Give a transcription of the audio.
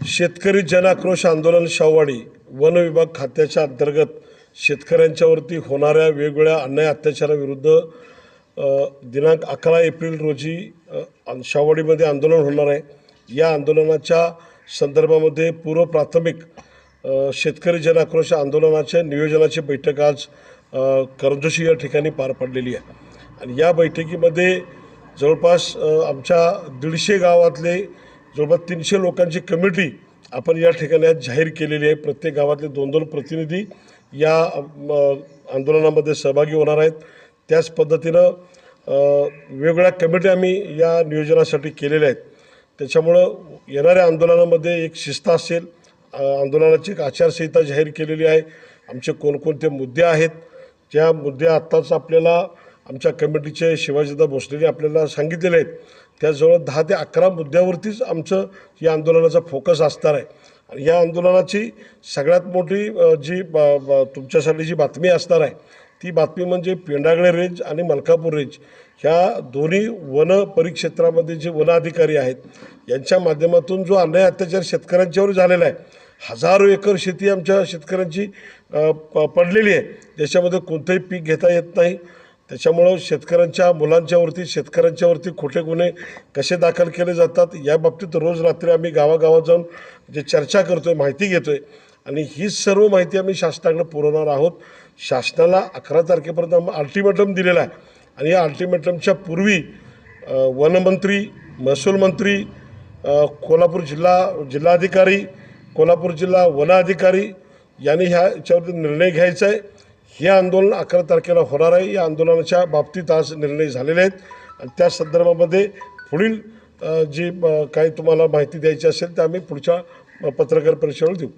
शेतकरी जनाक्रोश आंदोलन शाहवाडी वन विभाग खात्याच्या अंतर्गत शेतकऱ्यांच्यावरती होणाऱ्या वेगवेगळ्या अन्याय अत्याचाराविरुद्ध दिनांक अकरा एप्रिल रोजी शावाडीमध्ये शाहवाडीमध्ये आंदोलन होणार आहे. या आंदोलनाच्या संदर्भामध्ये पूर्व प्राथमिक शेतकरी जनाक्रोश आंदोलनाच्या नियोजनाची बैठक आज करंजोशी या ठिकाणी पार पडलेली आहे. आणि या बैठकीमध्ये जवळपास आमच्या दीडशे गावातले जवळपास तीनशे लोकांची कमिटी आपण या ठिकाणी आज जाहीर केलेली आहे. प्रत्येक गावातले दोन दोन प्रतिनिधी या आंदोलनामध्ये सहभागी होणार आहेत. त्याच पद्धतीनं वेगवेगळ्या कमिटी आम्ही या नियोजनासाठी केलेल्या आहेत. त्याच्यामुळं येणाऱ्या आंदोलनामध्ये एक शिस्त असेल. आंदोलनाची एक आचारसंहिता जाहीर केलेली आहे. आमचे कोणकोणते मुद्दे आहेत? ज्या मुद्दे आत्ताच आपल्याला आमच्या कमिटीचे शिवाजीदा भोसलेने आपल्याला सांगितलेले आहेत. त्याजवळ दहा ते अकरा मुद्द्यावरतीच आमचं या आंदोलनाचा फोकस असणार आहे. आणि या आंदोलनाची सगळ्यात मोठी जी ब ब तुमच्यासाठी जी बातमी असणार आहे ती बातमी म्हणजे पेंडागळे रेंज आणि मलकापूर रेंज. ह्या दोन्ही वन परिक्षेत्रामध्ये जे वन अधिकारी आहेत यांच्या माध्यमातून जो अन्याय अत्याचार शेतकऱ्यांच्यावर झालेला आहे हजारो एकर शेती आमच्या शेतकऱ्यांची प- पडलेली आहे. ज्याच्यामध्ये कोणतंही पीक घेता येत नाही. त्याच्यामुळं शेतकऱ्यांच्या मुलांच्यावरती शेतकऱ्यांच्यावरती खोटे गुन्हे कसे दाखल केले जातात या बाबतीत रोज रात्री आम्ही गावागावात जाऊन जे चर्चा करतो आहे माहिती घेतो आहे आणि ही सर्व माहिती आम्ही शासनाकडे पुरवणार आहोत. शासनाला अकरा तारखेपर्यंत आम्ही अल्टिमेटम दिलेला आहे. आणि या अल्टिमेटमच्या पूर्वी वनमंत्री महसूल मंत्री कोल्हापूर जिल्हा जिल्हाधिकारी कोल्हापूर जिल्हा वन अधिकारी यांनी ह्या याच्यावरती निर्णय घ्यायचा आहे. हे आंदोलन अकरा तारखेला होणार आहे. या आंदोलनाच्या बाबतीत आज निर्णय झालेले आहेत. आणि त्या संदर्भामध्ये पुढील जी काही तुम्हाला माहिती द्यायची असेल ते आम्ही पुढच्या पत्रकार परिषदेवर देऊ.